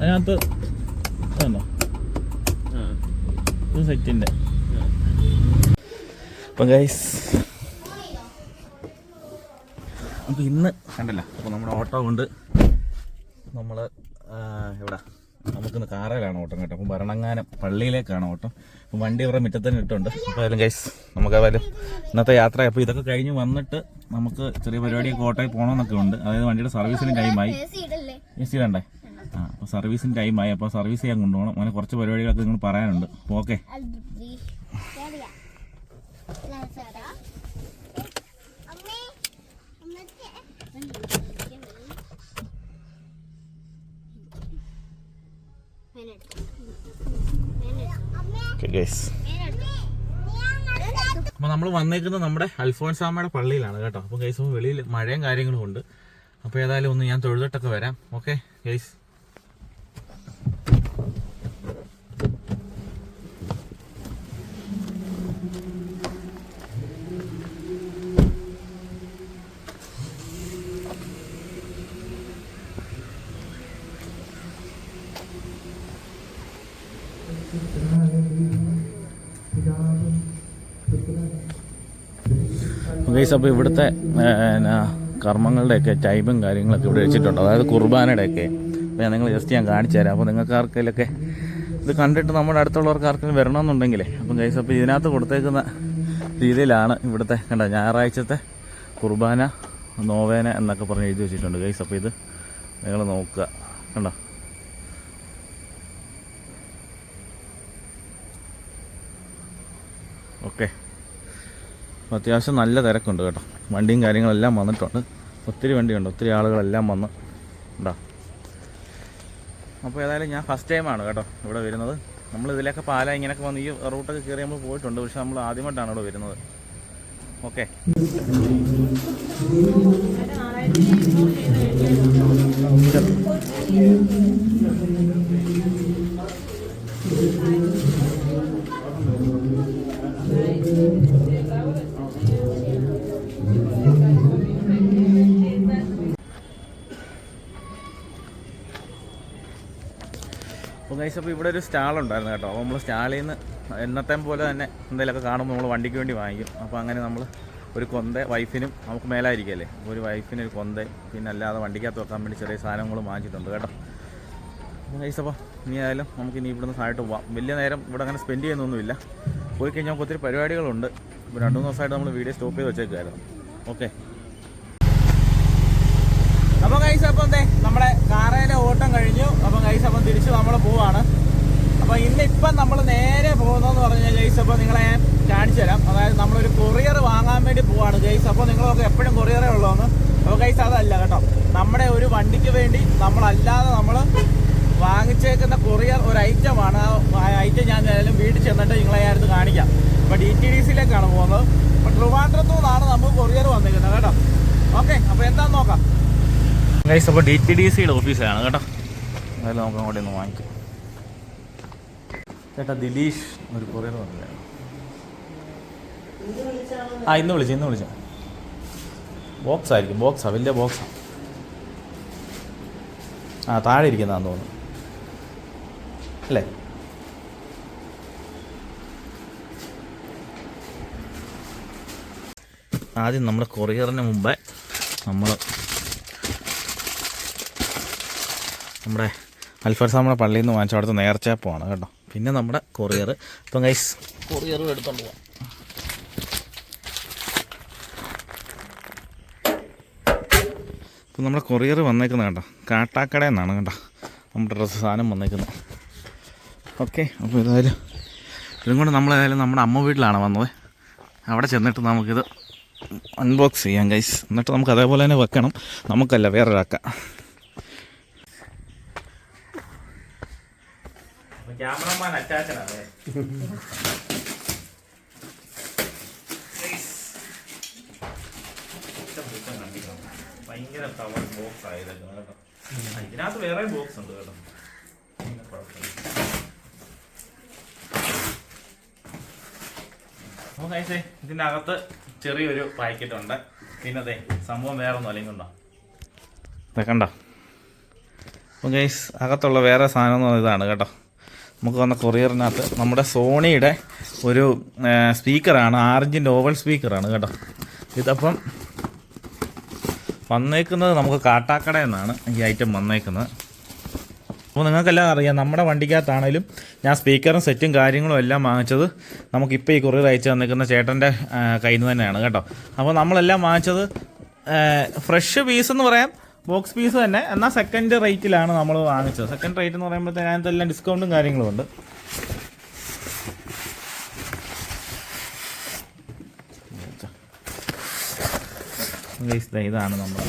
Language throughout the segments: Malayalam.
അതിനകത്ത് ഇതുണ്ടോ ഇത് സെറ്റിന്റെ അപ്പം ഗൈസ് അപ്പം ഇന്ന് കണ്ടല്ല? അപ്പോൾ നമ്മുടെ ഓട്ടോ കൊണ്ട് നമ്മൾ എവിടെ? നമുക്കിന്ന് കാറയിലാണ് ഓട്ടം കേട്ടോ. അപ്പം ഭരണങ്ങാനം പള്ളിയിലേക്കാണ് ഓട്ടം. അപ്പം വണ്ടി ഇവിടെ മുറ്റത്ത് തന്നെ ഇട്ടുണ്ട് അപ്പോൾ അതിലും ഗൈസ് നമുക്ക് ഏതായാലും ഇന്നത്തെ യാത്ര അപ്പോൾ ഇതൊക്കെ കഴിഞ്ഞ് വന്നിട്ട് നമുക്ക് ചെറിയ പരിപാടിയൊക്കെ ഓട്ടോയിൽ പോകണമെന്നൊക്കെ ഉണ്ട്. അതായത് വണ്ടിയുടെ സർവീസിന് ടൈമായി എ സി വേണ്ടേ ആ അപ്പോൾ സർവീസിന് ടൈമായി അപ്പോൾ സർവീസ് ചെയ്യാൻ കൊണ്ടുപോകണം. അങ്ങനെ കുറച്ച് പരിപാടികളൊക്കെ നിങ്ങൾ പറയാനുണ്ട്. അപ്പോൾ ഓക്കെ. അപ്പൊ നമ്മൾ വന്നേക്കുന്നത് നമ്മുടെ അൽഫോൻസാമയുടെ പള്ളിയിലാണ് കേട്ടോ. അപ്പൊ ഗൈസ് വെളിയിൽ മഴയും കാര്യങ്ങളും ഉണ്ട്. അപ്പോൾ ഏതായാലും ഒന്ന് ഞാൻ തൊഴുതിട്ടൊക്കെ വരാം. ഓക്കെ ഗൈസ് ഗൈസ് അപ്പോൾ ഇവിടുത്തെ എന്നാ കർമ്മങ്ങളുടെയൊക്കെ ടൈമും കാര്യങ്ങളൊക്കെ ഇവിടെ വെച്ചിട്ടുണ്ട്. അതായത് കുർബാനയുടെയൊക്കെ. അപ്പോൾ ഞാൻ നിങ്ങൾ ജസ്റ്റ് ഞാൻ കാണിച്ചു തരാം. അപ്പോൾ നിങ്ങൾക്ക് ആർക്കെങ്കിലൊക്കെ ഇത് കണ്ടിട്ട് നമ്മുടെ അടുത്തുള്ളവർക്ക് ആർക്കെങ്കിലും വരണമെന്നുണ്ടെങ്കിലേ. അപ്പം ഗൈസ് അപ്പോൾ ഇതിനകത്ത് കൊടുത്തേക്കുന്ന രീതിയിലാണ് ഇവിടുത്തെ കണ്ട ഞായറാഴ്ചത്തെ കുർബാന നോവേന എന്നൊക്കെ പറഞ്ഞ് എഴുതി വെച്ചിട്ടുണ്ട്. ഗൈസ് അപ്പോൾ ഇത് നിങ്ങൾ നോക്കുക. കണ്ടോ ഓക്കെ അപ്പോൾ അത്യാവശ്യം നല്ല തിരക്കുണ്ട് കേട്ടോ. വണ്ടിയും കാര്യങ്ങളെല്ലാം വന്നിട്ടുണ്ട്. ഒത്തിരി വണ്ടിയുണ്ട്. ഒത്തിരി ആളുകളെല്ലാം വന്ന് ഉണ്ടോ. അപ്പോൾ ഏതായാലും ഞാൻ ഫസ്റ്റ് ടൈമാണ് കേട്ടോ ഇവിടെ വരുന്നത്. നമ്മൾ ഇതിലൊക്കെ പാല ഇങ്ങനെയൊക്കെ വന്ന് ഈ റൂട്ടൊക്കെ കയറി നമ്മൾ പോയിട്ടുണ്ട്. പക്ഷെ നമ്മൾ ആദ്യമായിട്ടാണ് ഇവിടെ വരുന്നത്. ഓക്കെ അപ്പോൾ ഗൈസ് അപ്പോൾ ഇവിടെ ഒരു സ്റ്റാൾ ഉണ്ടായിരുന്നു കേട്ടോ. അപ്പോൾ നമ്മൾ സ്റ്റാളിൽ നിന്ന് എന്നത്തെ പോലെ തന്നെ എന്തെങ്കിലുമൊക്കെ കാണുമ്പോൾ നമ്മൾ വണ്ടിക്ക് വേണ്ടി വാങ്ങിക്കും. അപ്പോൾ അങ്ങനെ നമ്മൾ ഒരു കൊന്ത വൈഫിനും നമുക്ക് മേലായിരിക്കല്ലേ? ഒരു വൈഫിന് ഒരു കൊന്ത പിന്നെ അല്ലാതെ വണ്ടിക്കകത്ത് വെക്കാൻ വേണ്ടി ചെറിയ സാധനങ്ങൾ വാങ്ങിച്ചിട്ടുണ്ട് കേട്ടോ. ഗൈസ് അപ്പോൾ ഇനി ആയാലും നമുക്ക് ഇനി ഇവിടുന്ന് സാധനമായിട്ട് പോവാം. വലിയ നേരം ഇവിടെ അങ്ങനെ സ്പെൻഡ് ചെയ്യുന്നൊന്നുമില്ല. പോയി കഴിഞ്ഞാൽ നമുക്ക് ഒത്തിരി പരിപാടികളുണ്ട്. ഇപ്പോൾ രണ്ട് മൂന്ന് ദിവസമായിട്ട് നമ്മൾ വീഡിയോ സ്റ്റോപ്പ് ചെയ്ത് വെച്ചേക്കുമായിരുന്നു ഓക്കെ അപ്പോൾ ഗൈസ് അപ്പോൾ എന്തേ? നമ്മുടെ കാറയിലെ ഓട്ടം കഴിഞ്ഞു. അപ്പോൾ ഗൈസ് അപ്പം തിരിച്ച് നമ്മൾ പോവാണ് അപ്പൊ ഇന്ന് ഇപ്പം നമ്മൾ നേരെ പോകുന്നതെന്ന് പറഞ്ഞാൽ ഗൈസ് അപ്പോൾ നിങ്ങളെ കാണിച്ചു തരാം. അതായത് നമ്മളൊരു കൊറിയർ വാങ്ങാൻ വേണ്ടി പോവാണ്. ഗൈസ് അപ്പോൾ നിങ്ങളൊക്കെ എപ്പോഴും കൊറിയറേ ഉള്ളൂന്ന്. അപ്പോൾ ഗൈസ് അതല്ല കേട്ടോ. നമ്മുടെ ഒരു വണ്ടിക്ക് വേണ്ടി നമ്മളല്ലാതെ നമ്മൾ വാങ്ങിച്ചേക്കുന്ന കൊറിയർ ഒരു ഐറ്റമാണ് ആ ഐറ്റം ഞാൻ ഏതായാലും വീട്ടിൽ ചെന്നിട്ട് നിങ്ങളെ ഞാനത് കാണിക്കാം. അപ്പോൾ ഡി ടി ഡി സിയിലേക്കാണ് പോകുന്നത്. അപ്പോൾ ട്രിവാൻഡ്രത്തു നിന്നാണ് നമുക്ക് കൊറിയർ വന്നിരിക്കുന്നത് കേട്ടോ. ഓക്കെ അപ്പോൾ എന്താണെന്ന് നോക്കാം. ഗൈസ് അപ്പോൾ ഡി ടി ഡി സിയുടെ ഓഫീസാണ് കേട്ടോ. എന്തായാലും നമുക്ക് അങ്ങോട്ടൊന്ന് വാങ്ങിക്കാം. ചേട്ടാ ദിലീഷ് ഒരു കൊറിയർ പറഞ്ഞില്ല ആ ഇന്ന് വിളിച്ചു ഇന്ന് വിളിച്ചു. ബോക്സ് ആയിരിക്കും ബോക്സാ വലിയ ബോക്സാ ആ. താഴെ ഇരിക്കുന്നതാന്ന് തോന്നുന്നു. അല്ലേ? ആദ്യം നമ്മുടെ കൊറിയറിന് മുമ്പേ നമ്മൾ നമ്മുടെ അൽഫർസാമയുടെ പള്ളിയിൽ നിന്ന് വാങ്ങിച്ച അവിടുത്തെ നേർച്ചയപ്പമാണ് കേട്ടോ. പിന്നെ നമ്മുടെ കൊറിയർ ഇപ്പം ഗൈസ് കൊറിയറും എടുത്തോണ്ട് പോവാം. ഇപ്പം നമ്മുടെ കൊറിയർ വന്നേക്കുന്നത് കേട്ടോ കാട്ടാക്കട എന്നാണ് കേട്ടോ നമ്മുടെ ഡ്രസ്സ് സാധനം വന്നേക്കുന്നത്. ഓക്കെ അപ്പോൾ ഏതായാലും ഇതും കൊണ്ട് നമ്മൾ ഏതായാലും നമ്മുടെ അമ്മ വീട്ടിലാണ് വന്നത്. അവിടെ ചെന്നിട്ട് നമുക്കിത് അൺബോക്സ് ചെയ്യാം ഗൈസ് എന്നിട്ട് നമുക്ക് അതേപോലെ തന്നെ വെക്കണം. നമുക്കല്ല വേറൊരാക്കാം. ക്യാമറമാൻ അറ്റാച്ചഡാണ് ഭയങ്കര ടവർ ബോക്സ് ആയതൊക്കെ കേട്ടോ. ഇതിനകത്ത് വേറെ ബോക്സ് ഉണ്ട് കേട്ടോ. കുഴപ്പമില്ല. ഇതിന്റെ അകത്ത് ചെറിയൊരു പാക്കറ്റ് ഉണ്ട്. പിന്നെ അതെ സംഭവം വേറെ ഒന്നും അല്ലെങ്കിൽ ഉണ്ടോ ഇതൊക്കെ കണ്ടോ? അപ്പം ഗൈസ് അകത്തുള്ള വേറെ സാധനം എന്ന് പറഞ്ഞാൽ ഇതാണ് കേട്ടോ. നമുക്ക് വന്ന കൊറിയറിനകത്ത് നമ്മുടെ സോണിയുടെ ഒരു സ്പീക്കറാണ് ആറിഞ്ചിന്റെ നോവൽ സ്പീക്കറാണ് കേട്ടോ. ഇതപ്പം വന്നേക്കുന്നത് നമുക്ക് കാട്ടാക്കട എന്നാണ് ഈ ഐറ്റം വന്നേക്കുന്നത്. അപ്പോൾ നിങ്ങൾക്കെല്ലാം അറിയാം നമ്മുടെ വണ്ടിക്കകത്താണേലും ഞാൻ സ്പീക്കറും സെറ്റും കാര്യങ്ങളും എല്ലാം വാങ്ങിച്ചത് നമുക്കിപ്പോൾ ഈ കൊറിയർ അയച്ചു തന്നിരിക്കുന്ന ചേട്ടന്റെ കയ്യിൽ നിന്ന് തന്നെയാണ് കേട്ടോ. അപ്പോൾ നമ്മളെല്ലാം വാങ്ങിച്ചത് ഫ്രഷ് പീസ് എന്ന് പറയാം ബോക്സ് പീസ് തന്നെ. എന്നാൽ സെക്കൻഡ് റേറ്റിലാണ് നമ്മൾ വാങ്ങിച്ചത്. സെക്കൻഡ് റേറ്റ് എന്ന് പറയുമ്പോഴത്തേന് അതിനകത്തെല്ലാം ഡിസ്കൗണ്ടും കാര്യങ്ങളും ഉണ്ട്. ഇതാണ് നമ്മൾ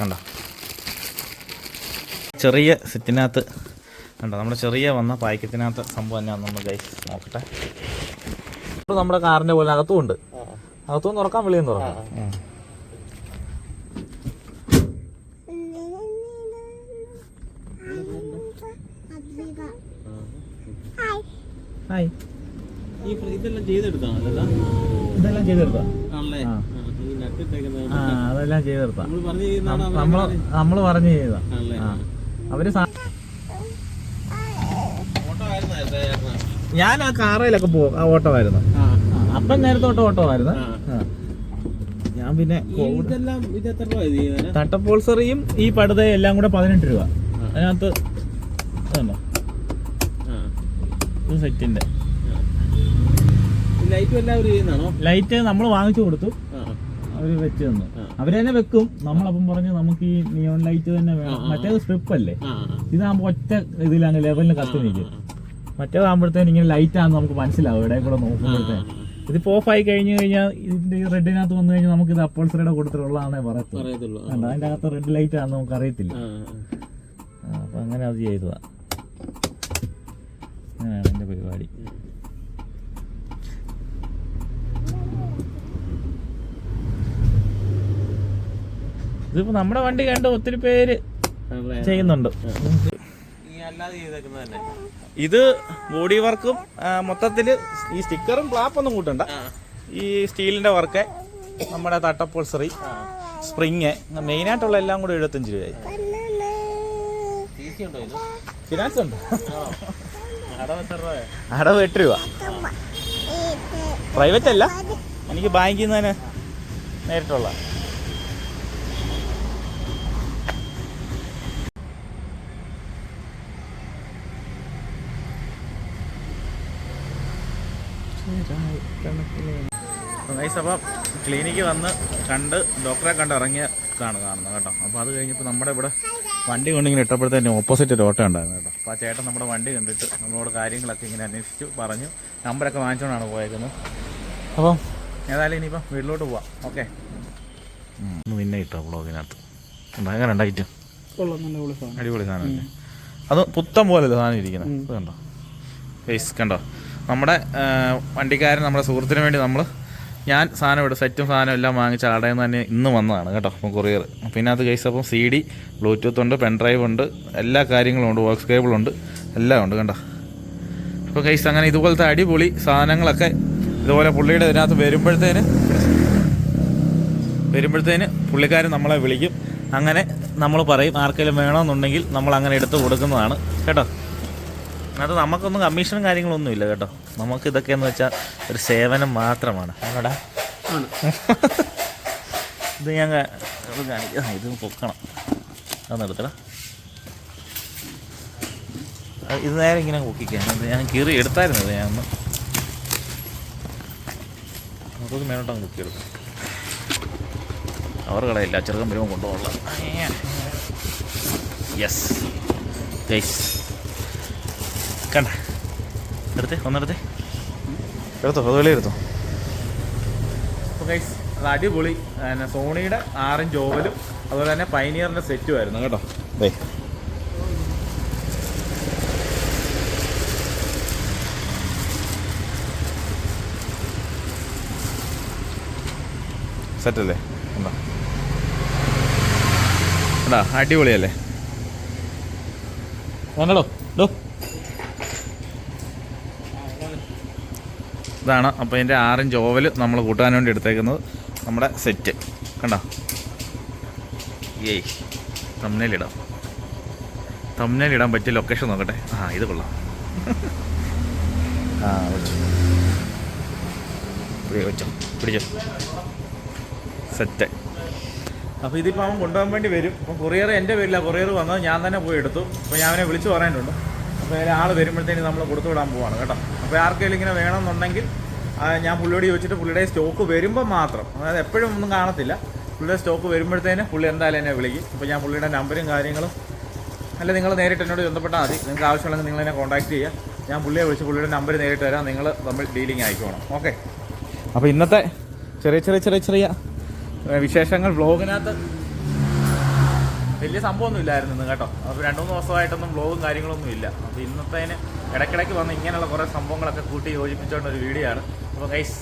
കണ്ട? ചെറിയ സെറ്റിനകത്ത് കണ്ടോ? നമ്മുടെ ചെറിയ വന്ന പാക്കറ്റിനകത്ത് സംഭവം തന്നെയാണ് നമ്മൾ ഗൈസ് നോക്കട്ടെ. നമ്മുടെ കാറിന്റെ പോലെ അകത്തും ഉണ്ട് അകത്തും തുറക്കാം. വെളിയും തുറക്കാം. ഹായ് ഇതെല്ലാം ചെയ്തെടുത്താ? അതെല്ലാം ചെയ്തെടുത്താ. നമ്മൾ പറഞ്ഞു ചെയ്യുന്നതാണ് നമ്മൾ നമ്മൾ പറഞ്ഞു ചെയ്താ അവർ ഫോട്ടോ ആയിരുന്നു നേരത്തെ ഞാൻ ആ കാറയിലൊക്കെ പോകും ആ ഓട്ടമായിരുന്നു. ആ. അപ്പം നേരത്തോട്ട് ഓട്ടമായിരുന്നു ആ. ആ. ഞാൻ പിന്നെ ഇതെല്ലാം ഇത് എത്ര രൂപ ഇത് ചെയ്യുന്നതിന്? തട്ടപ്പോൾസറിയും ഈ പടുതയും എല്ലാം കൂടെ പതിനെട്ട് രൂപ അതിനകത്ത് ഇതുണ്ടോ സെറ്റിന്റെ ലൈറ്റും നമ്മൾ വാങ്ങിച്ചു കൊടുത്തു. അവർ വെച്ച് തന്നു. അവർ തന്നെ വെക്കും നമ്മളപ്പം പറഞ്ഞു നമുക്ക് ഈ നിയോൺ ലൈറ്റ് തന്നെ വേണം. മറ്റേത് സ്ട്രിപ്പ് അല്ലേ. ഇതാകുമ്പോ ഒറ്റ ഇതിലാണ് ലെവലിന് കത്തി നിൽക്കും മറ്റേതാകുമ്പോഴത്തേന് ഇങ്ങനെ ലൈറ്റ് ആണെന്ന് നമുക്ക് മനസ്സിലാവും ഇവിടെ കൂടെ നോക്കുമ്പോഴത്തേന് ഇതിപ്പോ ഓഫ് ആയി കഴിഞ്ഞു കഴിഞ്ഞാൽ ഇതിന്റെ ഈ റെഡിനകത്ത് വന്നു കഴിഞ്ഞാൽ നമുക്ക് ഇത് അപ്പോൾസറിയുടെ കൂട്ടത്തിലുള്ളതാണേ പറയത്തുള്ളൂ? അതിന്റെ അകത്ത് റെഡ് ലൈറ്റ് ആണെന്ന് നമുക്ക് അറിയത്തില്ല അപ്പൊ അങ്ങനെ അത് ചെയ്തതാ. അങ്ങനെയാണ് എന്റെ പരിപാടി. ഇതിപ്പോ നമ്മുടെ വണ്ടി കണ്ട് ഒത്തിരി പേര്? ചെയ്യുന്നുണ്ട്. ഈ അല്ലാതെ ചെയ്തേക്കുന്നത് തന്നെ ഇത് ബോഡി വർക്കും മൊത്തത്തിൽ ഈ സ്റ്റിക്കറും ഫ്ലാപ്പൊന്നും കൂട്ടണ്ട. ഈ സ്റ്റീലിന്റെ വർക്ക് നമ്മുടെ തട്ടപ്പോൾസറി സ്പ്രിങ് മെയിനായിട്ടുള്ള എല്ലാം കൂടെ എഴുപത്തഞ്ച് രൂപയായി. ഫിനാൻസ് ഉണ്ട് അടവ് എട്ട് രൂപ. പ്രൈവറ്റ് അല്ല. എനിക്ക് ബാങ്കിൽ നിന്ന് തന്നെ നേരിട്ടുള്ള. ഗൈസ് അപ്പം ക്ലിനിക്ക് വന്ന് കണ്ട് ഡോക്ടറെ കണ്ട് ഇറങ്ങിയ ഇതാണ് കാണുന്നത് കേട്ടോ. അപ്പോൾ അത് കഴിഞ്ഞപ്പോൾ നമ്മുടെ ഇവിടെ വണ്ടി കൊണ്ടിങ്ങനെ ഇട്ടപ്പോഴത്തേന് ഓപ്പോസിറ്റ് ഒരു ഓട്ടോ ഉണ്ടായിരുന്നു കേട്ടോ. അപ്പോൾ ആ ചേട്ടൻ നമ്മുടെ വണ്ടി കണ്ടിട്ട് നമ്മളോട് കാര്യങ്ങളൊക്കെ ഇങ്ങനെ അന്വേഷിച്ചു പറഞ്ഞു. നമ്പറൊക്കെ വാങ്ങിച്ചുകൊണ്ടാണ് പോയേക്കുന്നത്. അപ്പം ഏതായാലും ഇനിയിപ്പം വീട്ടിലോട്ട് പോവാം. ഓക്കെ. പിന്നെ ഇട്ടോ ബ്ലോഗിനകത്ത് ഭയങ്കര ഉണ്ടായിട്ട് അടിപൊളി സാധനമല്ലേ? അത് പുത്തം പോലെ സാധനം ഇരിക്കുന്നത്? കണ്ടോ? ഫേസ് കണ്ടോ? നമ്മുടെ വണ്ടിക്കാരൻ നമ്മുടെ സുഹൃത്തിന് വേണ്ടി നമ്മൾ ഞാൻ സാധനം ഇവിടെ സെറ്റും സാധനം എല്ലാം വാങ്ങിച്ച കടയിൽ നിന്ന് തന്നെ ഇന്ന് വന്നതാണ് കേട്ടോ അപ്പം കൊറിയർ പിന്നെ അത് കേസ് അപ്പം സി ഡി ബ്ലൂടൂത്ത് ഉണ്ട് പെൻഡ്രൈവ് ഉണ്ട് എല്ലാ കാര്യങ്ങളും ഉണ്ട് വോക്സ് കേബിൾ ഉണ്ട് എല്ലാം ഉണ്ട് കണ്ടോ. അപ്പോൾ കേസ് അങ്ങനെ ഇതുപോലത്തെ അടിപൊളി സാധനങ്ങളൊക്കെ ഇതുപോലെ പുള്ളിയുടെ ഇതിനകത്ത് വരുമ്പോഴത്തേന് വരുമ്പോഴത്തേന് പുള്ളിക്കാരൻ നമ്മളെ വിളിക്കും. അങ്ങനെ നമ്മൾ പറയും ആർക്കെങ്കിലും വേണമെന്നുണ്ടെങ്കിൽ നമ്മൾ അങ്ങനെ എടുത്ത് കൊടുക്കുന്നതാണ് കേട്ടോ. അത് നമുക്കൊന്നും കമ്മീഷനും കാര്യങ്ങളൊന്നും ഇല്ല കേട്ടോ. നമുക്ക് ഇതൊക്കെയെന്ന് വെച്ചാൽ ഒരു സേവനം മാത്രമാണ്. ഇത് ഞാൻ കാണിക്കാം. ഇത് പൊക്കണം. അതൊന്ന് എടുത്തടാ. ഇത് നേരെ ഇങ്ങനെ പൊക്കിക്കാം. ഞാൻ കീറി എടുത്തായിരുന്നു ഇത് ഞാൻ ഒന്ന്. നമുക്കൊന്ന് മേലോട്ടങ്ങ് പൊക്കിയെടുക്കാം അവർ കളയില്ല ചെറുക്കം വരുമ്പോൾ കൊണ്ടുപോകണം യെസ് ഗൈസ് കണ്ട നിർത്തി ഒന്ന് നിർത്തി. എടുത്തോ അത് വെളി എടുത്തോ. അത് അടിപൊളി. സോണിയുടെ ആറിഞ്ച് ഓവലും അതുപോലെ തന്നെ പൈനിയറിന്റെ സെറ്റും ആയിരുന്നു കേട്ടോ. ദേ. സെറ്റല്ലേ എന്താ ഉണ്ടോ അടിപൊളിയല്ലേ? വേണ്ടോ ഡോ ഇതാണ്. അപ്പോൾ ഇതിന്റെ ആറിഞ്ച് ഓവൽ നമ്മൾ കൂട്ടാൻ വേണ്ടി എടുത്തേക്കുന്നത് നമ്മുടെ സെറ്റ് കണ്ടോ? ഏയ് തമ്മിലിടാം തമ്മിലിടാൻ പറ്റിയ ലൊക്കേഷൻ നോക്കട്ടെ. ആ ഇത് കൊള്ളാം. ആ വെച്ചു. പിടി വെച്ചോ. പിടിച്ചോ. സെറ്റ് അപ്പോൾ ഇതിപ്പോൾ അവൻ കൊണ്ടുപോകാൻ വേണ്ടി വരും. അപ്പോൾ കൊറിയർ എന്റെ പേരില്ല കൊറിയർ വന്നത്. ഞാൻ തന്നെ പോയി എടുത്തു. അപ്പോൾ ഞാൻ അവനെ വിളിച്ചു പറയാനുണ്ട് അതിൽ ആൾ വരുമ്പോഴത്തേന് നമ്മൾ കൊടുത്തു വിടാൻ പോവാണ് കേട്ടോ. അപ്പോൾ ആർക്കെങ്കിലും ഇങ്ങനെ വേണമെന്നുണ്ടെങ്കിൽ ഞാൻ പുള്ളിയോട് ചോദിച്ചിട്ട് പുള്ളിയുടെ സ്റ്റോക്ക് വരുമ്പോൾ മാത്രം അതായത് എപ്പോഴും ഒന്നും കാണത്തില്ല. പുള്ളിയുടെ സ്റ്റോക്ക് വരുമ്പോഴത്തേന് പുള്ളി എന്തായാലും എന്നെ വിളിക്കും. അപ്പോൾ ഞാൻ പുള്ളിയുടെ നമ്പരും കാര്യങ്ങളും അല്ല നിങ്ങൾ നേരിട്ട് എന്നോട് ബന്ധപ്പെട്ടാൽ മതി. നിങ്ങൾക്ക് ആവശ്യമുള്ളത് നിങ്ങൾ എന്നെ കോൺടാക്ട് ചെയ്യുക ഞാൻ പുള്ളിയെ വിളിച്ച് പുള്ളിയുടെ നമ്പർ നേരിട്ട് തരാം. നിങ്ങൾ തമ്മിൽ ഡീലിംഗ് ആയിക്കോണം. ഓക്കെ. അപ്പോൾ ഇന്നത്തെ ചെറിയ ചെറിയ ചെറിയ ചെറിയ വിശേഷങ്ങൾ വ്ളോഗിനകത്ത് വലിയ സംഭവമൊന്നും ഇല്ലായിരുന്നു ഇന്ന് കേട്ടോ. അപ്പോൾ രണ്ട് മൂന്ന് ദിവസമായിട്ടൊന്നും വ്ളോഗും കാര്യങ്ങളൊന്നും ഇല്ല. അപ്പോൾ ഇന്നത്തേന് ഇടയ്ക്കിടയ്ക്ക് വന്ന് ഇങ്ങനെയുള്ള കുറേ സംഭവങ്ങളൊക്കെ കൂട്ടി യോജിപ്പിച്ചുകൊണ്ടൊരു വീഡിയോ ആണ്. അപ്പോൾ ഗൈസ്